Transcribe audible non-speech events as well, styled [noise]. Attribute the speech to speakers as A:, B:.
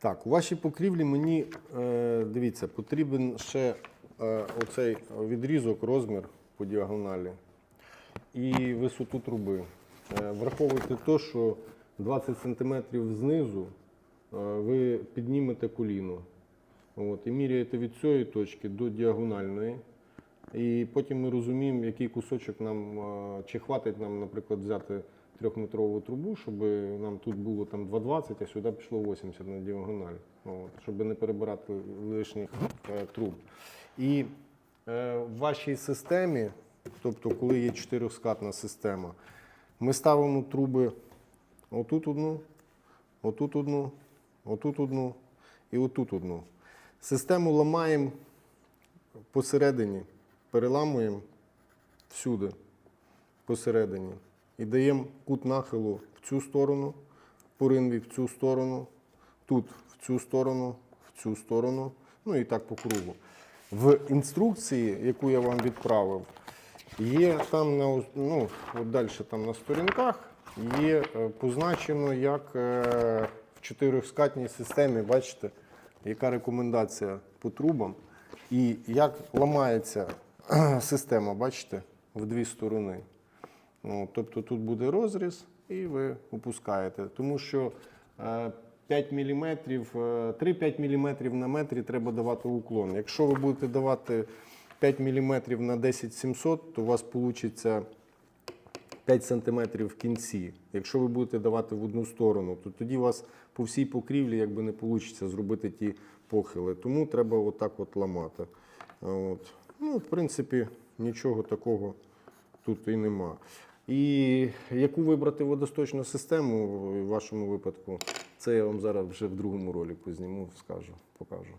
A: Так, у вашій покрівлі мені, е, дивіться, потрібен ще е, оцей відрізок, розмір по діагоналі і висоту труби. Е, враховуйте те, що 20 см знизу е, ви піднімете коліно. От, і міряєте від цієї точки до діагональної. І потім ми розуміємо, який кусочок нам, е, чи хватить нам, наприклад, взяти трьохметрову трубу, щоб нам тут було там 2,20, а сюди пішло 80 на діагональ, от, щоб не перебирати лишніх е, труб. І е, в вашій системі, тобто коли є чотирьохскатна система, ми ставимо труби отут одну, отут одну, отут одну і отут одну. Систему ламаємо посередині, переламуємо всюди посередині і даємо кут нахилу в цю сторону, по ринві в цю сторону, тут в цю сторону, в цю сторону, ну і так по кругу. В інструкції, яку я вам відправив, є там на ну, от далі там на сторінках є е, позначено, як е, в чотирьохскатній системі, бачите, яка рекомендація по трубам, і як ламається [clears throat] система, бачите, в дві сторони. Тобто тут буде розріз, і ви опускаєте. Тому що е, 5 мм, 3-5 мм на метрі треба давати уклон. Якщо ви будете давати 5 мм на 10700, то у вас вийде 5 см в кінці. Якщо ви будете давати в одну сторону, то тоді у вас по всій покрівлі якби не вийде зробити ті похили. Тому треба отак от ламати. От. Ну, в принципі, нічого такого тут і нема. І яку вибрати водосточну систему в вашому випадку, це я вам зараз вже в другому ролику зніму, скажу, покажу.